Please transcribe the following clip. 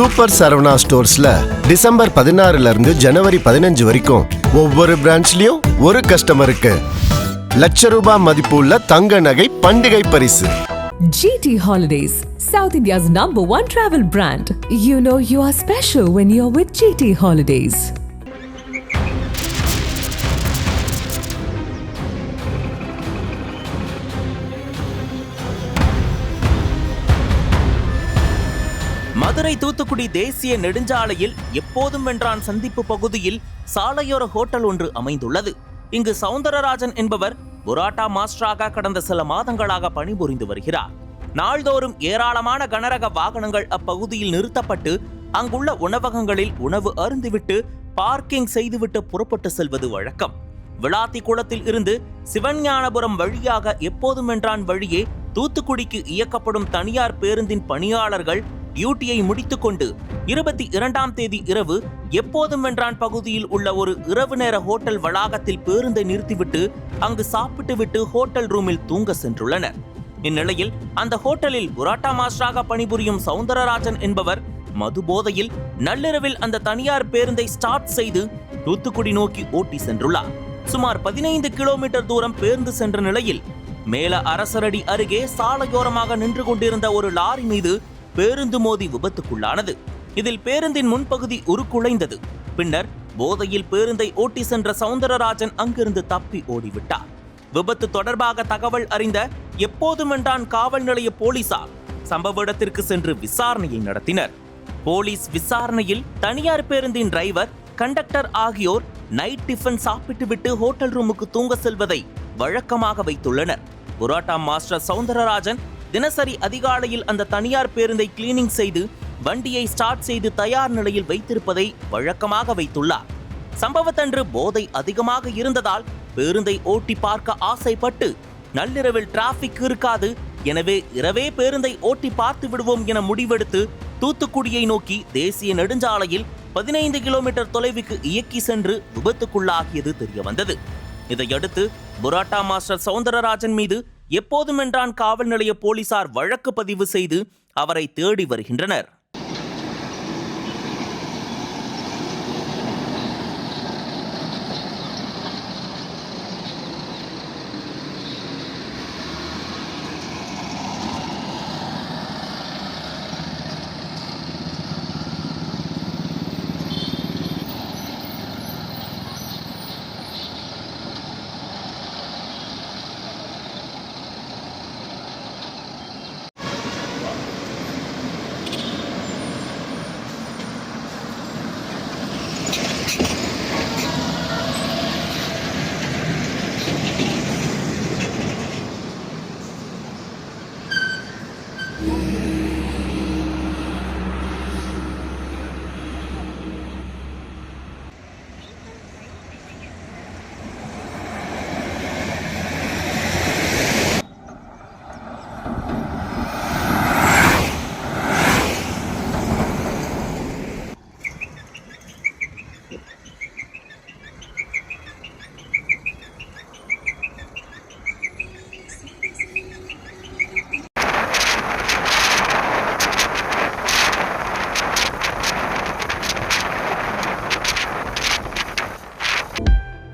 Super Saravana ஸ்டோர்ஸ்ல December பதினாறுல இருந்து ஜனவரி பதினஞ்சு வரைக்கும் ஒவ்வொரு பிரான்ச்லயும் ஒரு கஸ்டமருக்கு லட்ச ரூபாய் மதிப்புள்ள தங்க நகை பண்டிகை பரிசு GT Holidays, South India's number one travel brand. You know you are special when you're with GT Holidays. Madurai Thoothukudi தேசிய நெடுஞ்சாலையில் எப்போதும் வென்றான் சந்திப்பு பகுதியில் சாலையோர ஹோட்டல் ஒன்று அமைந்துள்ளது. இங்கு சவுந்தரராஜன் என்பவர் புராட்டா மாஸ்டராக கடந்த சில மாதங்களாக பணிபுரிந்து வருகிறார். நாள்தோறும் ஏராளமான கனரக வாகனங்கள் அப்பகுதியில் நிறுத்தப்பட்டு அங்குள்ள உணவகங்களில் உணவு அருந்துவிட்டு பார்க்கிங் செய்துவிட்டு புறப்பட்டு செல்வது வழக்கம். விளாத்தி குளத்தில் இருந்து சிவஞானபுரம் வழியாக எப்போதும் வென்றான் வழியே தூத்துக்குடிக்கு இயக்கப்படும் தனியார் பேருந்தின் பணியாளர்கள் டியூட்டியை முடித்துக்கொண்டு இருபத்தி இரண்டாம் தேதி இரவு எப்போதும் வென்றான் பகுதியில் உள்ள ஒரு இரவு நேர ஹோட்டல் வளாகத்தில் பேருந்தை நிறுத்திவிட்டு அங்கு சாப்பிட்டுவிட்டு ஹோட்டல் ரூமில் தூங்க சென்றுள்ளனர். இந்நிலையில் அந்த ஹோட்டலில் புராட்டா மாஸ்டராக பணிபுரியும் சவுந்தரராஜன் என்பவர் மது போதையில் நள்ளிரவில் அந்த தனியார் பேருந்தை ஸ்டார்ட் செய்து தூத்துக்குடி நோக்கி ஓட்டி சென்றுள்ளார். சுமார் பதினைந்து கிலோமீட்டர் தூரம் பேருந்து சென்ற நிலையில் மேல அரசரடி அருகே சாலையோரமாக நின்று கொண்டிருந்த ஒரு லாரி மீது பேருந்து மோதி விபத்துக்குள்ளானது. இதில் பேருந்தின் முன்பகுதி உருக்குலைந்தது. பின்னர் போதையில் பேருந்தை ஓட்டி சென்ற சவுந்தரராஜன் அங்கிருந்து தப்பி ஓடிவிட்டார். விபத்து தொடர்பாக தகவல் அறிந்த எப்போதுமென்றான் காவல் நிலைய போலீசார் சம்பவ இடத்திற்கு சென்று விசாரணையை நடத்தினர். போலீஸ் விசாரணையில் தனியார் பேருந்தின் டிரைவர் கண்டக்டர் ஆகியோர் நைட் டிஃபன் சாப்பிட்டுவிட்டு ஹோட்டல் ரூமுக்கு தூங்க செல்வதை வழக்கமாக வைத்துள்ளனர். புரோட்டா மாஸ்டர் சவுந்தரராஜன் தினசரி அதிகாலையில் அந்த தனியார் பேருந்தை கிளீனிங் செய்து வண்டியை ஸ்டார்ட் செய்து தயார் நிலையில் வைத்திருப்பதை வழக்கமாக வைத்துள்ளார். சம்பவத்தன்று போதை அதிகமாக இருந்ததால் பேருந்தை ஓட்டி பார்க்க ஆசைப்பட்டு நள்ளிரவில் டிராபிக் இருக்காது எனவே இரவே பேருந்தை ஓட்டி பார்த்து விடுவோம் என முடிவெடுத்து தூத்துக்குடியை நோக்கி தேசிய நெடுஞ்சாலையில் பதினைந்து கிலோமீட்டர் தொலைவுக்கு இயக்கி சென்று விபத்துக்குள்ளாகியது தெரியவந்தது. இதையடுத்து புராட்டா மாஸ்டர் சவுந்தரராஜன் மீது எப்போதுமென்றான் காவல் நிலைய போலீசார் வழக்கு பதிவு செய்து அவரை தேடி வருகின்றனர்.